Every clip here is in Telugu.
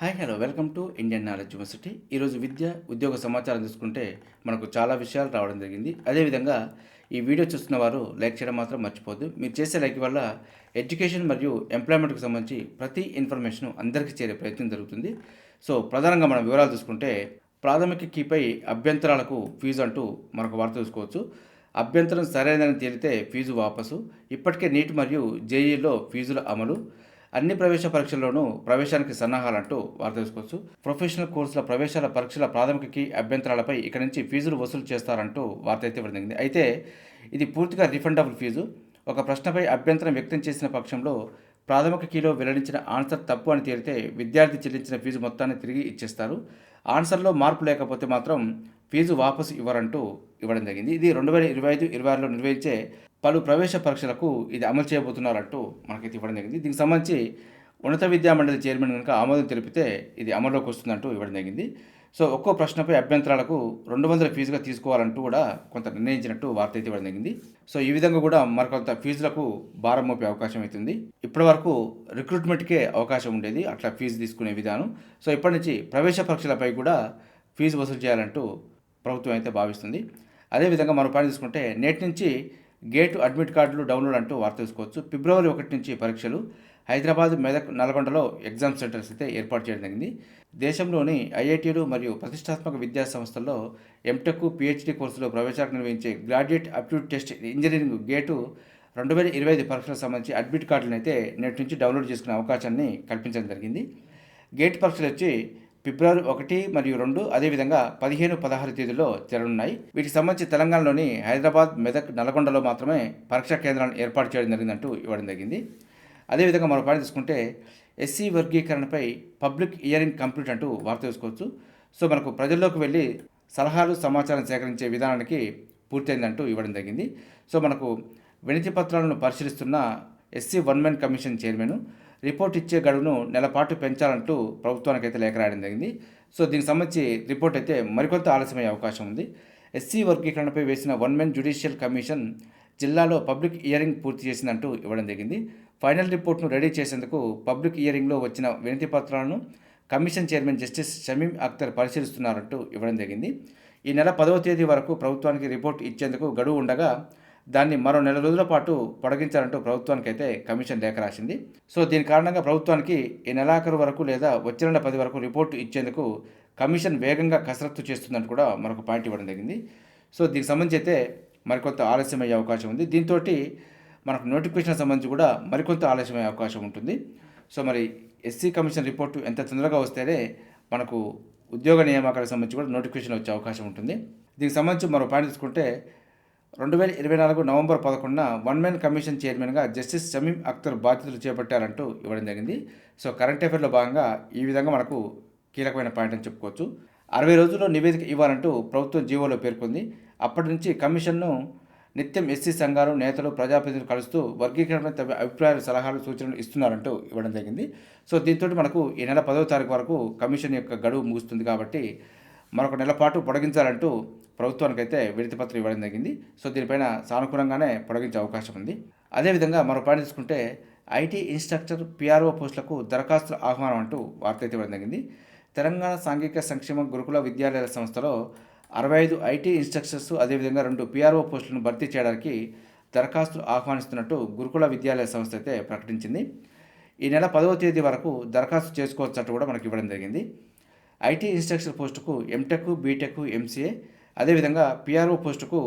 Hi hello. Welcome to Indian knowledge university. ఈరోజు విద్య ఉద్యోగ సమాచారం తీసుకుంటే మనకు చాలా విషయాలు రావడం జరిగింది. అదేవిధంగా ఈ వీడియో చూస్తున్న వారు లైక్ చేయడం మాత్రం మర్చిపోద్దు మీరు చేసే లైక్ వల్ల ఎడ్యుకేషన్ మరియు ఎంప్లాయ్మెంట్కి సంబంధించి ప్రతి ఇన్ఫర్మేషన్ అందరికీ చేరే ప్రయత్నం జరుగుతుంది. సో ప్రధానంగా మనం వివరాలు చూసుకుంటే ప్రాథమిక కీపై అభ్యంతరాలకు ఫీజు అంటూ మరొక వార్త చూసుకోవచ్చు. అభ్యంతరం సరైనదని తేలితే ఫీజు వాపసు. ఇప్పటికే నీట్ మరియు జేఈలో ఫీజుల అమలు. అన్ని ప్రవేశ పరీక్షల్లోనూ ప్రవేశానికి సన్నాహాలంటూ వార్త తీసుకోవచ్చు ప్రొఫెషనల్ కోర్సుల ప్రవేశాల పరీక్షల ప్రాథమిక కీ అభ్యంతరాలపై ఇక్కడి నుంచి ఫీజులు వసూలు చేస్తారంటూ వార్త అయితే జరిగింది అయితే ఇది పూర్తిగా రిఫండబుల్ ఫీజు. ఒక ప్రశ్నపై అభ్యంతరం వ్యక్తం చేసిన పక్షంలో ప్రాథమిక కీలో వెల్లడించిన ఆన్సర్ తప్పు అని తేలితే విద్యార్థి చెల్లించిన ఫీజు మొత్తాన్ని తిరిగి ఇచ్చేస్తారు. ఆన్సర్లో మార్పు లేకపోతే మాత్రం ఫీజు వాపసు ఇవ్వరంటూ ఇవ్వడం జరిగింది. ఇది రెండు వేల ఇరవై ఐదు ఇరవై ఆరులో నిర్వహించే పలు ప్రవేశ పరీక్షలకు ఇది అమలు చేయబోతున్నారంటూ మనకైతే ఇవ్వడం జరిగింది. దీనికి సంబంధించి ఉన్నత విద్యా మండలి చైర్మన్ కనుక ఆమోదం తెలిపితే ఇది అమల్లోకి వస్తుందంటూ ఇవ్వడం జరిగింది. సో ఒక్కో ప్రశ్నపై అభ్యంతరాలకు రెండు వందల ఫీజుగా తీసుకోవాలంటూ కూడా కొంత నిర్ణయించినట్టు వార్త అయితే ఇవ్వడం జరిగింది. సో ఈ విధంగా కూడా మరికొంత ఫీజులకు భారం మోపే అవకాశం అవుతుంది ఇప్పటి వరకు రిక్రూట్మెంట్కే అవకాశం ఉండేది. అట్లా ఫీజు తీసుకునే విధానం. సో ఇప్పటి నుంచి ప్రవేశ పరీక్షలపై కూడా ఫీజు వసూలు చేయాలంటూ ప్రభుత్వం అయితే భావిస్తుంది. అదేవిధంగా మరో పని తీసుకుంటే నేటి నుంచి గేటు అడ్మిట్ కార్డులు డౌన్లోడ్ అంటూ వార్త తీసుకోవచ్చు ఫిబ్రవరి ఒకటి నుంచి పరీక్షలు హైదరాబాద్ మెదక్ నల్గొండలో ఎగ్జామ్ సెంటర్స్ అయితే ఏర్పాటు చేయడం జరిగింది. దేశంలోని ఐఐటీలు మరియు ప్రతిష్టాత్మక విద్యా సంస్థల్లో ఎంటెక్ పిహెచ్డి కోర్సులో ప్రవేశాలకు నిర్వహించే graduate aptitude test engineering GATE రెండు వేల ఇరవై ఐదు పరీక్షలకు సంబంధించి అడ్మిట్ కార్డులను అయితే నేటి నుంచి డౌన్లోడ్ చేసుకునే అవకాశాన్ని కల్పించడం జరిగింది. గేట్ పరీక్షలు వచ్చి ఫిబ్రవరి ఒకటి మరియు రెండు అదేవిధంగా పదిహేను పదహారు తేదీల్లో జరగనున్నాయి. వీటికి సంబంధించి తెలంగాణలోని హైదరాబాద్ మెదక్ నల్గొండలో మాత్రమే పరీక్షా కేంద్రాలను ఏర్పాటు చేయడం జరిగిందంటూ ఇవ్వడం జరిగింది. అదేవిధంగా మరో పాయింట్ తీసుకుంటే ఎస్సీ వర్గీకరణపై పబ్లిక్ ఇయరింగ్ కంప్లీట్ అంటూ వార్త చూసుకోవచ్చు సో మనకు ప్రజల్లోకి వెళ్ళి సలహాలు సమాచారం సేకరించే విధానానికి పూర్తయిందంటూ ఇవ్వడం జరిగింది. సో మనకు వినతి పత్రాలను పరిశీలిస్తున్న SC one men commission chairman report ఇచ్చే గడువును నెలపాటు పెంచాలంటూ ప్రభుత్వానికి అయితే లేఖ రాయడం జరిగింది. సో దీనికి సంబంధించి రిపోర్ట్ అయితే మరికొంత ఆలస్యమయ్యే అవకాశం ఉంది. ఎస్సీ వర్గీకరణపై వేసిన వన్ మెన్ జ్యుడిషియల్ కమిషన్ జిల్లాలో పబ్లిక్ ఇయరింగ్ పూర్తి చేసిందంటూ ఇవ్వడం జరిగింది. ఫైనల్ రిపోర్ట్ను రెడీ చేసేందుకు పబ్లిక్ ఇయరింగ్లో వచ్చిన వినతి పత్రాలను commission chairman justice Shamim Akhtar పరిశీలిస్తున్నారంటూ ఇవ్వడం జరిగింది. ఈ నెల పదవ తేదీ వరకు ప్రభుత్వానికి రిపోర్ట్ ఇచ్చేందుకు గడువు ఉండగా దాన్ని మరో నెల రోజుల పాటు పొడిగించాలంటూ ప్రభుత్వానికి అయితే కమిషన్ లేఖ రాసింది. సో దీని కారణంగా ప్రభుత్వానికి ఈ నెలాఖరు వరకు లేదా వచ్చే నెల పది వరకు రిపోర్టు ఇచ్చేందుకు కమిషన్ వేగంగా కసరత్తు చేస్తుందని కూడా మరొక పాయింట్ ఇవ్వడం జరిగింది. సో దీనికి సంబంధించి అయితే మరికొంత ఆలస్యం అయ్యే అవకాశం ఉంది. దీంతో మనకు నోటిఫికేషన్ సంబంధించి కూడా మరికొంత ఆలస్యం అయ్యే అవకాశం ఉంటుంది. సో మరి ఎస్సీ కమిషన్ రిపోర్టు ఎంత తొందరగా వస్తేనే మనకు ఉద్యోగ నియామకాలకు సంబంధించి కూడా నోటిఫికేషన్ వచ్చే అవకాశం ఉంటుంది. దీనికి సంబంధించి మరో పాయింట్ తీసుకుంటే రెండు వేల ఇరవై నాలుగు నవంబర్ పదకొండున వన్ మ్యాన్ కమిషన్ చైర్మన్గా జస్టిస్ షమీం అఖ్తర్ బాధ్యతలు చేపట్టారంటూ ఇవ్వడం జరిగింది. సో కరెంట్ అఫైర్లో భాగంగా ఈ విధంగా మనకు కీలకమైన పాయింట్ అని చెప్పుకోవచ్చు. అరవై రోజుల్లో నివేదిక ఇవ్వాలంటూ ప్రభుత్వం జీవోలో పేర్కొంది. అప్పటి నుంచి కమిషన్ను నిత్యం ఎస్సీ సంఘాలు నేతలు ప్రజాప్రతినిధులు కలుస్తూ వర్గీకరణ తమ అభిప్రాయాలు సలహాలు సూచనలు ఇస్తున్నారంటూ ఇవ్వడం జరిగింది. సో దీంతో మనకు ఈ నెల పదవ తారీఖు వరకు కమిషన్ యొక్క గడువు ముగుస్తుంది కాబట్టి మరొక నెల పాటు పొడిగించాలంటూ ప్రభుత్వానికైతే విడతిపత్రం ఇవ్వడం జరిగింది. సో దీనిపైన సానుకూలంగానే పొడిగించే అవకాశం ఉంది. అదేవిధంగా మరో పాయింట్ తీసుకుంటే ఐటీ ఇన్స్ట్రక్టర్ పిఆర్ఓ పోస్టులకు దరఖాస్తుల ఆహ్వానం అంటూ వార్త అయితే ఇవ్వడం జరిగింది. తెలంగాణ సాంఘిక సంక్షేమ గురుకుల విద్యాలయాల సంస్థలో అరవై ఐదు ఐటీ ఇన్స్ట్రక్టర్స్ అదేవిధంగా రెండు పిఆర్ఓ పోస్టులను భర్తీ చేయడానికి దరఖాస్తులు ఆహ్వానిస్తున్నట్టు గురుకుల విద్యాలయ సంస్థ అయితే ప్రకటించింది. ఈ నెల పదవ తేదీ వరకు దరఖాస్తు చేసుకోవచ్చట్టు కూడా మనకి ఇవ్వడం జరిగింది. ఐటీ ఇన్స్ట్రక్టర్ పోస్టుకు ఎంటెక్ బీటెక్ ఎంసీఏ అదేవిధంగా పిఆర్ఓ పోస్టుకు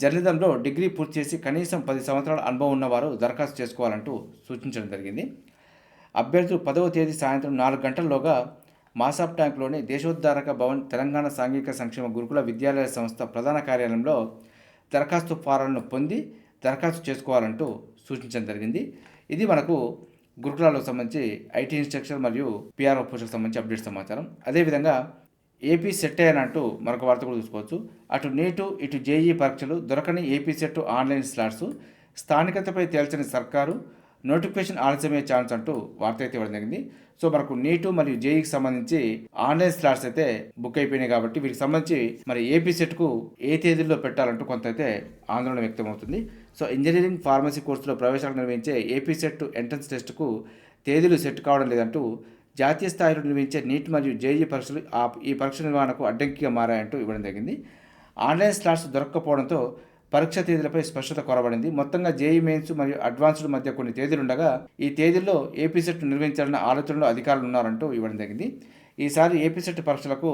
జర్నలిజంలో డిగ్రీ పూర్తి చేసి కనీసం పది సంవత్సరాల అనుభవం ఉన్నవారు దరఖాస్తు చేసుకోవాలంటూ సూచించడం జరిగింది. అభ్యర్థులు పదవ తేదీ సాయంత్రం నాలుగు గంటల్లోగా మాసాబ్ ట్యాంక్లోని దేశోద్ధారక భవన్ తెలంగాణ సాంఘిక సంక్షేమ గురుకుల విద్యాలయ సంస్థ ప్రధాన కార్యాలయంలో దరఖాస్తు ఫారాలను పొంది దరఖాస్తు చేసుకోవాలంటూ సూచించడం జరిగింది. ఇది మనకు గురుకులాలకు సంబంధించి ఐటీ ఇన్స్ట్రక్చర్ మరియు పిఆర్ఓ పోస్టుకు సంబంధించి అప్డేట్ సమాచారం. అదేవిధంగా ఏపీ సెట్ అంటూ మరొక వార్త కూడా చూసుకోవచ్చు. అటు నీటు ఇటు జేఈ పరీక్షలు దొరకని ఏపీ సెట్ ఆన్లైన్ స్లాట్స్ స్థానికతపై తేల్చని సర్కారు నోటిఫికేషన్ ఆలస్యమయ్యే ఛాన్స్ అంటూ వార్త అయితే ఇవ్వడం జరిగింది. సో మనకు నీటు మరియు జేఈకి సంబంధించి ఆన్లైన్ స్లాట్స్ అయితే బుక్ అయిపోయినాయి కాబట్టి వీటికి సంబంధించి మరి ఏపీ సెట్కు ఏ తేదీల్లో పెట్టాలంటూ కొంత అయితే ఆందోళన వ్యక్తమవుతుంది. సో ఇంజనీరింగ్ ఫార్మసీ కోర్సులో ప్రవేశాలు నిర్వహించే ఏపీ సెట్ ఎంట్రన్స్ టెస్ట్కు తేదీలు సెట్ కావడం లేదంటూ జాతీయ స్థాయిలో నిర్వహించే నీట్ మరియు జేఈ పరీక్షలు ఆ ఈ పరీక్ష నిర్వహణకు అడ్డంకిగా మారాయంటూ ఇవ్వడం జరిగింది ఆన్లైన్ స్లాట్స్ దొరక్కపోవడంతో పరీక్ష తేదీలపై స్పష్టత కొరబడింది. మొత్తంగా జేఈ మెయిన్స్ మరియు అడ్వాన్స్డ్ మధ్య కొన్ని తేదీలు ఉండగా ఈ తేదీల్లో ఏపీ సెట్ నిర్వహించాలన్న ఆలోచనలో అధికారులు ఉన్నారంటూ ఇవ్వడం జరిగింది ఈసారి ఏపీ సెట్ పరీక్షలకు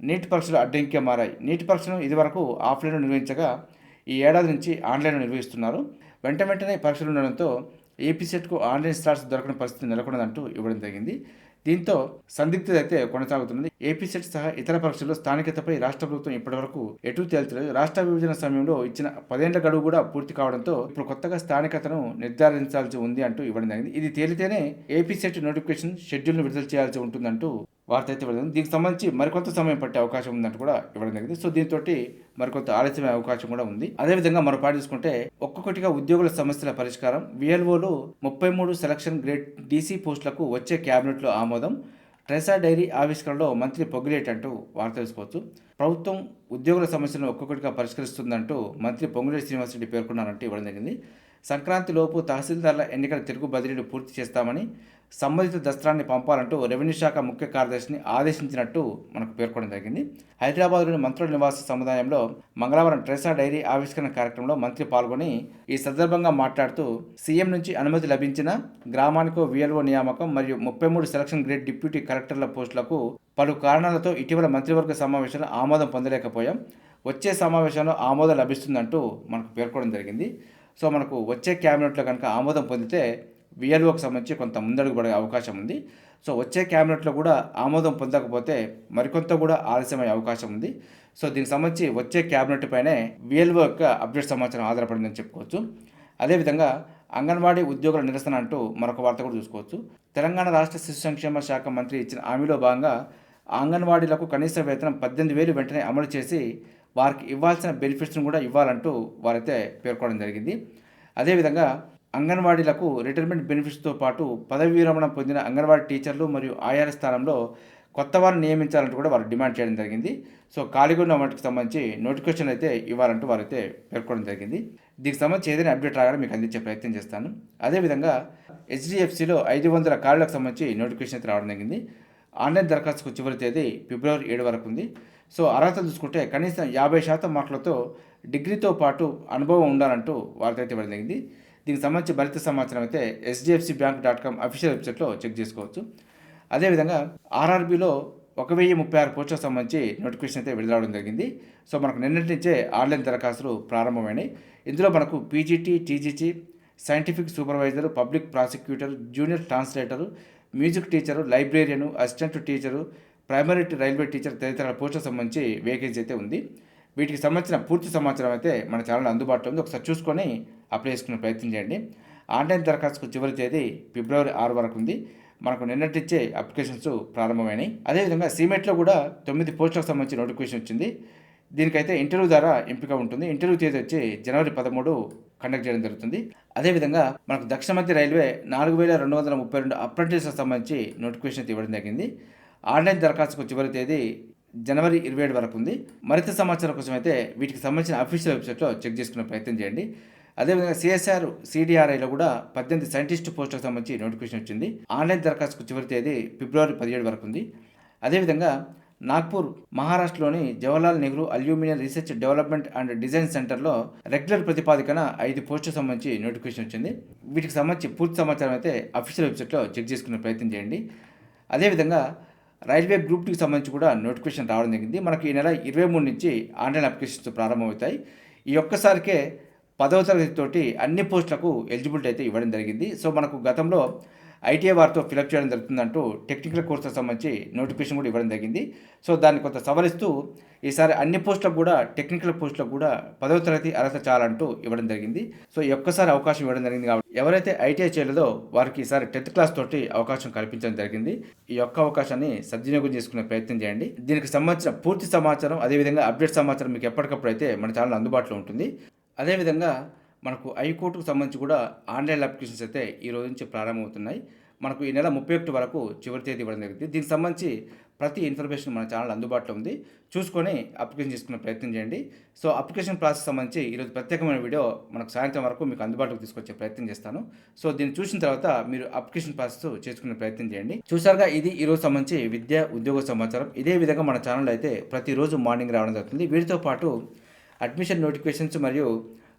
నీట్ పరీక్షలు అడ్డంకిగా మారాయి. నీట్ పరీక్షను ఇదివరకు ఆఫ్లైన్లో నిర్వహించగా ఈ ఏడాది నుంచి ఆన్లైన్లో నిర్వహిస్తున్నారు. వెంట వెంటనే పరీక్షలు ఉండడంతో ఏపీ సెట్కు ఆన్లైన్ స్లాట్స్ దొరకని పరిస్థితి నెలకొన్నదంటూ ఇవ్వడం జరిగింది దీంతో సందిగ్ధత అయితే కొనసాగుతున్నది. ఏపీ సెట్ సహా ఇతర పరీక్షల్లో స్థానికతపై రాష్ట్ర ప్రభుత్వం ఇప్పటివరకు ఎటు తేల్చలేదు. రాష్ట్ర విభజన సమయంలో ఇచ్చిన పదేళ్ళ గడువు కూడా పూర్తి కావడంతో ఇప్పుడు కొత్తగా స్థానికతను నిర్ధారించాల్సి ఉంది అంటూ ఇవ్వడం జరిగింది. ఇది తేలితేనే ఏపీ సెట్ నోటిఫికేషన్ షెడ్యూల్ను విడుదల చేయాల్సి ఉంటుందంటూ వార్త అయితే ఇవ్వడం దీనికి సంబంధించి మరికొంత సమయం పట్టే అవకాశం ఉందంటూ కూడా ఇవ్వడం జరిగింది. సో దీంతో మరికొంత ఆలస్యమయ్యే అవకాశం కూడా ఉంది. అదేవిధంగా మరో పాటు చూసుకుంటే ఒక్కొక్కటిగా ఉద్యోగుల సమస్యల పరిష్కారం విఎల్ఓలు ముప్పై మూడు సెలక్షన్ గ్రేడ్ డీసీ పోస్టులకు వచ్చే క్యాబినెట్లో ఆమోదం ట్రెసా డైరీ ఆవిష్కరణలో మంత్రి పొగిలేట్ అంటూ వార్త తెలుసుకోవచ్చు. ప్రభుత్వం ఉద్యోగుల సమస్యలను ఒక్కొక్కటిగా పరిష్కరిస్తుందంటూ మంత్రి పొంగులేటి శ్రీనివాసరెడ్డి పేర్కొన్నారంటూ ఇవ్వడం జరిగింది. సంక్రాంతి లోపు తహసీల్దార్ల ఎన్నికల తిరుగు బదిలీలు పూర్తి చేస్తామని సంబంధిత దస్త్రాన్ని పంపాలంటూ రెవెన్యూ శాఖ ముఖ్య కార్యదర్శిని ఆదేశించినట్టు మనకు పేర్కొనడం జరిగింది. హైదరాబాద్లోని మంత్రుల నివాస సముదాయంలో మంగళవారం ట్రెసా డైరీ ఆవిష్కరణ కార్యక్రమంలో మంత్రి పాల్గొని ఈ సందర్భంగా మాట్లాడుతూ సీఎం నుంచి అనుమతి లభించిన గ్రామానికో విఎల్ఓ నియామకం మరియు ముప్పై మూడు సెలక్షన్ గ్రేడ్ డిప్యూటీ కలెక్టర్ల పోస్టులకు పలు కారణాలతో ఇటీవల మంత్రివర్గ సమావేశంలో ఆమోదం ఆమోదం పొందలేకపోయాం. వచ్చే సమావేశంలో ఆమోదం లభిస్తుందంటూ మనకు పేర్కొనడం జరిగింది. సో మనకు వచ్చే క్యాబినెట్లో కనుక ఆమోదం పొందితే విఎల్ఓకి సంబంధించి కొంత ముందడుగు పడే అవకాశం ఉంది. సో వచ్చే క్యాబినెట్లో కూడా ఆమోదం పొందకపోతే మరికొంత కూడా ఆలస్యమయ్యే అవకాశం ఉంది. సో దీనికి సంబంధించి వచ్చే క్యాబినెట్ పైనే విఎల్ఓ యొక్క అప్డేట్ సమాచారం ఆధారపడిందని చెప్పుకోవచ్చు. అదేవిధంగా అంగన్వాడీ ఉద్యోగుల నిరసన అంటూ మరొక వార్త కూడా చూసుకోవచ్చు. తెలంగాణ రాష్ట్ర శిశు సంక్షేమ శాఖ మంత్రి ఇచ్చిన హామీలో భాగంగా అంగన్వాడీలకు కనీస వేతనం పద్దెనిమిది వేలు వెంటనే అమలు చేసి వారికి ఇవ్వాల్సిన బెనిఫిట్స్ను కూడా ఇవ్వాలంటూ వారైతే పేర్కొనడం జరిగింది. అదేవిధంగా అంగన్వాడీలకు రిటైర్మెంట్ బెనిఫిట్స్తో పాటు పదవి విరమణ పొందిన అంగన్వాడీ టీచర్లు మరియు ఆయాల స్థానంలో కొత్త వారిని నియమించాలంటూ కూడా వారు డిమాండ్ చేయడం జరిగింది. సో ఖాళీగా వాటికి సంబంధించి నోటిఫికేషన్ అయితే ఇవ్వాలంటూ వారైతే పేర్కొనడం జరిగింది. దీనికి సంబంధించి ఏదైనా అప్డేట్ రాగానే మీకు అందించే ప్రయత్నం చేస్తాను. అదేవిధంగా హెచ్డిఎఫ్సిలో ఐదు వందల ఖాళీలకు సంబంధించి నోటిఫికేషన్ అయితే రావడం జరిగింది. ఆన్లైన్ దరఖాస్తుకు చివరి తేదీ ఫిబ్రవరి ఏడు వరకు ఉంది. సో అర్హత చూసుకుంటే కనీసం యాభై శాతం మార్కులతో డిగ్రీతో పాటు అనుభవం ఉండాలంటూ వార్త అయితే ఇవ్వడం జరిగింది దీనికి సంబంధించి భరిత సమాచారం అయితే SDFC bank dot com official వెబ్సైట్లో చెక్ చేసుకోవచ్చు. అదేవిధంగా ఆర్ఆర్బీలో ఒక వెయ్యి ముప్పై ఆరు పోస్టులకు సంబంధించి నోటిఫికేషన్ అయితే విడుదలవడం జరిగింది. సో మనకు నిన్నటి నుంచే ఆన్లైన్ దరఖాస్తులు ప్రారంభమైనాయి. ఇందులో మనకు PGT TGT scientific supervisor public prosecutor junior translator music teacher librarian assistant teacher primary railway teacher తదితర పోస్టులకు సంబంధించి వేకెన్సీ అయితే ఉంది. వీటికి సంబంధించిన పూర్తి సమాచారం అయితే మన ఛానల్ అందుబాటులో ఉంది. ఒకసారి చూసుకొని అప్లై చేసుకునే ప్రయత్నం చేయండి. ఆన్లైన్ దరఖాస్తుకు చివరి తేదీ ఫిబ్రవరి ఆరు వరకు ఉంది. మనకు నిన్నటిచ్చే అప్లికేషన్స్ ప్రారంభమైనాయి. అదేవిధంగా సీమెట్లో కూడా తొమ్మిది పోస్టులకు సంబంధించి నోటిఫికేషన్ వచ్చింది. దీనికైతే ఇంటర్వ్యూ ద్వారా ఎంపిక ఉంటుంది. ఇంటర్వ్యూ తేదీ వచ్చి జనవరి పదమూడు కండక్ట్ చేయడం జరుగుతుంది. అదేవిధంగా మనకు దక్షిణ మధ్య రైల్వే నాలుగు వేల రెండు వందల ముప్పై రెండు అప్రెంటిస్లకు సంబంధించి నోటిఫికేషన్ ఇవ్వడం జరిగింది. ఆన్లైన్ దరఖాస్తుకు చివరి తేదీ జనవరి ఇరవై ఏడు వరకు ఉంది. మరింత సమాచారం కోసం అయితే వీటికి సంబంధించిన అఫీషియల్ వెబ్సైట్లో చెక్ చేసుకునే ప్రయత్నం చేయండి. అదేవిధంగా సిఎస్ఆర్ సిడిఆర్ఐలో కూడా పద్దెనిమిది సైంటిస్ట్ పోస్టులకు సంబంధించి నోటిఫికేషన్ వచ్చింది. ఆన్లైన్ దరఖాస్తుకు చివరి తేదీ ఫిబ్రవరి పదిహేడు వరకు ఉంది. అదేవిధంగా నాగ్పూర్ మహారాష్ట్రలోని Jawaharlal Nehru aluminium research development and design సెంటర్లో రెగ్యులర్ ప్రతిపాదికన ఐదు పోస్టులకు సంబంధించి నోటిఫికేషన్ వచ్చింది. వీటికి సంబంధించి పూర్తి సమాచారం అయితే అఫీషియల్ వెబ్సైట్లో చెక్ చేసుకునే ప్రయత్నం చేయండి. అదేవిధంగా రైల్వే గ్రూప్ టూకి సంబంధించి కూడా నోటిఫికేషన్ రావడం జరిగింది. మనకి ఈ నెల ఇరవై మూడు నుంచి ఆన్లైన్ అప్లికేషన్స్ ప్రారంభమవుతాయి. ఈ ఒక్కసారికే పదవ తరగతి తోటి అన్ని పోస్టులకు ఎలిజిబిలిటీ అయితే ఇవ్వడం జరిగింది. సో మనకు గతంలో ఐటీఐ వారితో ఫిలప్ చేయడం జరుగుతుందంటూ టెక్నికల్ కోర్సులకు సంబంధించి నోటిఫికేషన్ కూడా ఇవ్వడం జరిగింది. సో దాన్ని కొంత సవరిస్తూ ఈసారి అన్ని పోస్టులకు కూడా టెక్నికల్ పోస్టులకు కూడా పదవ తరగతి అర్హత చాలంటూ ఇవ్వడం జరిగింది. సో ఈ ఒక్కసారి అవకాశం ఇవ్వడం జరిగింది కాబట్టి ఎవరైతే ఐటీఐ చేయలేదో వారికి ఈసారి టెన్త్ క్లాస్ తోటి అవకాశం కల్పించడం జరిగింది. ఈ యొక్క అవకాశాన్ని సద్వినియోగం చేసుకునే ప్రయత్నం చేయండి. దీనికి సంబంధించిన పూర్తి సమాచారం అదేవిధంగా అప్డేట్ సమాచారం మీకు ఎప్పటికప్పుడు అయితే మన ఛానల్ అందుబాటులో ఉంటుంది. అదేవిధంగా మనకు హైకోర్టుకు సంబంధించి కూడా ఆన్లైన్ అప్లికేషన్స్ అయితే ఈ రోజు నుంచి ప్రారంభమవుతున్నాయి. మనకు ఈ నెల ముప్పై ఒకటి వరకు చివరి తేదీ ఇవ్వడం జరిగింది. దీనికి సంబంధించి ప్రతి ఇన్ఫర్మేషన్ మన ఛానల్ అందుబాటులో ఉంది. చూసుకొని అప్లికేషన్ చేసుకునే ప్రయత్నం చేయండి. సో అప్లికేషన్ ప్రాసెస్ సంబంధించి ఈరోజు ప్రత్యేకమైన వీడియో మనకు సాయంత్రం వరకు మీకు అందుబాటులోకి తీసుకొచ్చే ప్రయత్నం చేస్తాను. సో దీన్ని చూసిన తర్వాత మీరు అప్లికేషన్ ప్రాసెస్ చేసుకునే ప్రయత్నం చేయండి. చూసారుగా ఇది ఈరోజు సంబంధించి విద్య ఉద్యోగ సమాచారం. ఇదే విధంగా మన ఛానల్ అయితే ప్రతిరోజు మార్నింగ్ రావడం జరుగుతుంది. వీటితో పాటు అడ్మిషన్ నోటిఫికేషన్స్ మరియు